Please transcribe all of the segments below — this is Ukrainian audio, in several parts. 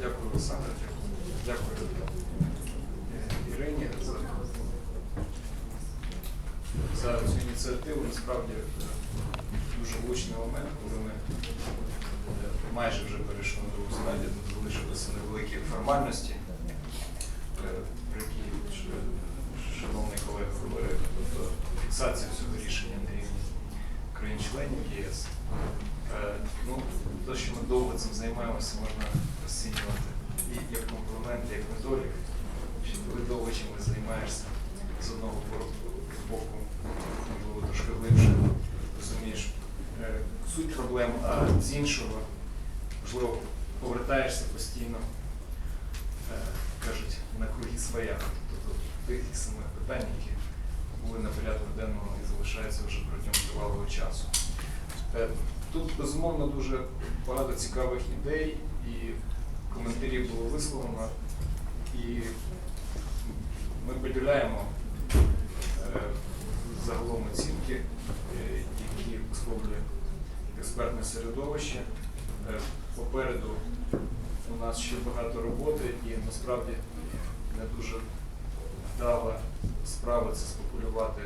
Дякую, Олександр. Дякую Ірині за, за цю ініціативу. Насправді дуже влучний момент, коли ми майже вже перейшли на другу стадію, тут залишилися невеликі формальності, про які шановний колега говорив, тобто фіксація цього рішення на рівні країн-членів ЄС. Е, Ну, те, що ми довго цим займаємося, можна розцінювати і як комплімент, і як недолік. Що коли довго чимось займаєшся, з одного бо- боку, можливо, трошки глибше розумієш е, суть проблем, а з іншого, можливо, повертаєшся постійно, е, кажуть, на круги своя, тобто тих самих питань, які були на порядку денному і залишаються вже протягом тривалого часу. Тут безумовно дуже багато цікавих ідей і коментарів було висловлено. І ми поділяємо е, загалом оцінки, е, які висловлює експертне середовище. Е, Попереду у нас ще багато роботи і насправді не дуже вдала справа це спекулювати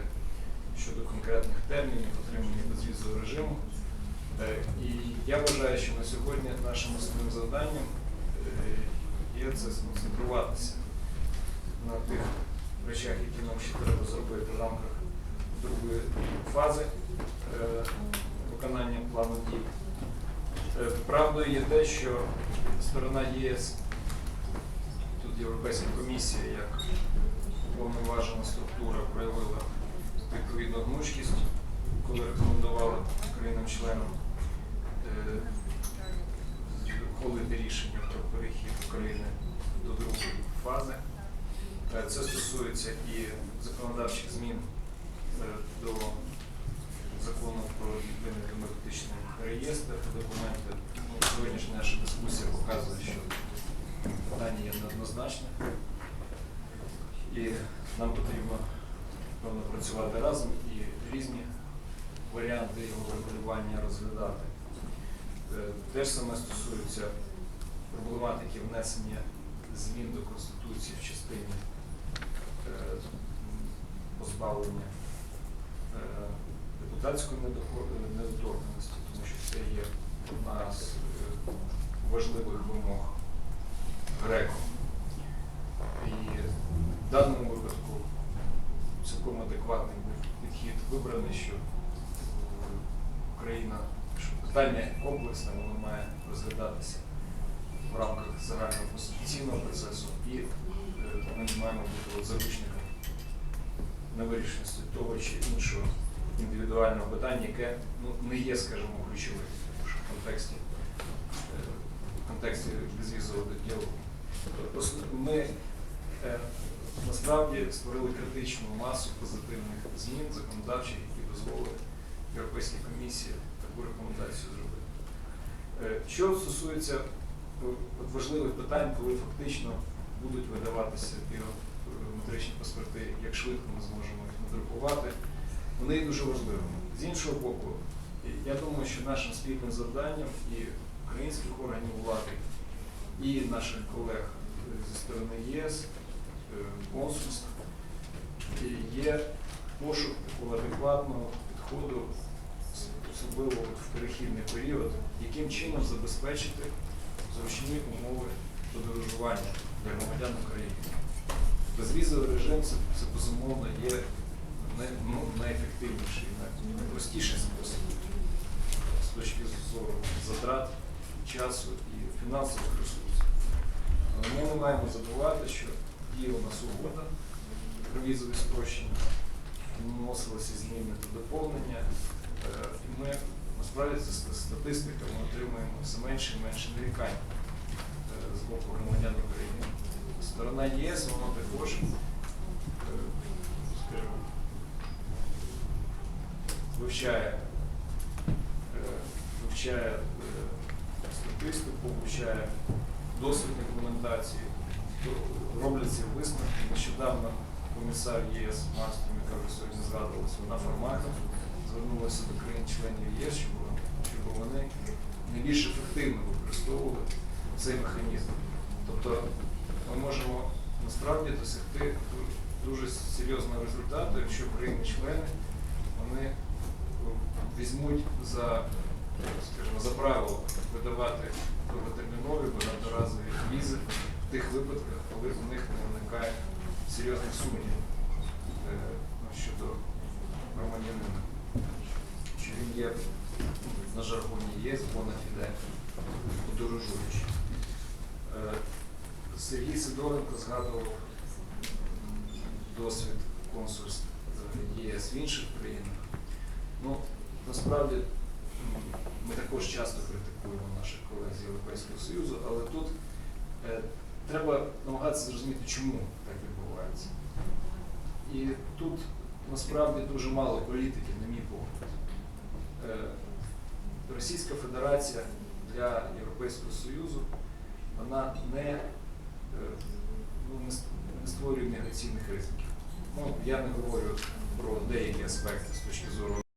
щодо конкретних термінів отримання безвізового режиму. Е, І я вважаю, що на сьогодні нашим основним завданням е, є це сконцентруватися на тих речах, які нам ще треба зробити в рамках другої фази е, виконання плану дій. Правдою є те, що сторона ЄС, тут Європейська комісія як повноважена структура проявила відповідну гнучкість, коли рекомендували країнам-членам е, ухвалити рішення про перехід України до другої фази. Е, Це стосується і законодавчих змін е, до закону про єдиний демократичний реєстр документів. Ну, Сьогоднішня наша дискусія показує, що питання є неоднозначне. І нам потрібно певно працювати разом і різні варіанти його регулювання розглядати. Е, Те ж саме стосується проблематики внесення змін до Конституції в частині е, позбавлення е, депутатської недохо- недоторканності, тому що це є одна з е, важливих вимог ГРЕКО. І в даному випадку цілком адекватний був підхід вибраний, що е, Україна, що питання комплексне, воно має розглядатися в рамках загального конституційного процесу, і е, ми маємо бути заручниками невирішеності того чи іншого індивідуального питання, яке ну, не є, скажімо, ключовим в контексті, е, контексті безвізового діалогу. Тобто Ми е, насправді створили критичну масу позитивних змін законодавчих, які дозволили Європейській комісії таку рекомендацію зробити. Що стосується важливих питань, коли фактично будуть видаватися біометричні паспорти, як швидко ми зможемо їх надрукувати, вони є дуже важливими. З іншого боку, я думаю, що нашим спільним завданням і українських органів влади, і наших колег е, зі сторони ЄС, е, консульств, є пошук такого адекватного підходу, особливо в перехідний період, яким чином забезпечити зручні умови подорожування для громадян України. Безвізовий режим це, це безумовно є най, ну, найефективніший, най- найпростіший спосіб з точки зору затрат, часу і фінансових ресурсів. Але ми не маємо забувати, що є у нас угода про візові спрощення, вносилися зміни та доповнення, е, і ми насправді це статистика, ми отримуємо все менше і менше нарікань е, з боку громадян України. Сторона ЄС, вона також, е, скажімо, вивчає, е, вивчає статистику, вивчає досвід імплементації, робляться висновки. Нещодавно комісар ЄС Марстром, яка сьогодні згадувалася, вона формально звернулася до країн-членів ЄС, щоб, вони найбільш ефективно використовували цей механізм. Тобто ми можемо насправді досягти дуже серйозного результату, якщо країни-члени вони візьмуть за, скажімо, за правило видавати довготермінові багаторазові візи в тих випадках, коли в них не виникає серйозних сумнівів е, щодо громадянина, є на жаргоні бона фіде, подорожуючий. Е, Сергій Сидоренко згадував досвід консульств ЄС в інших країнах. Ну, насправді ми також часто критикуємо наших колег з Європейського Союзу, але тут е, треба намагатися зрозуміти, чому так відбувається. І тут насправді дуже мало політики, на мій погляд. Е, Російська Федерація для Європейського Союзу вона не, е, ну, не створює міграційних ризиків. Ну, я не говорю про деякі аспекти з точки зору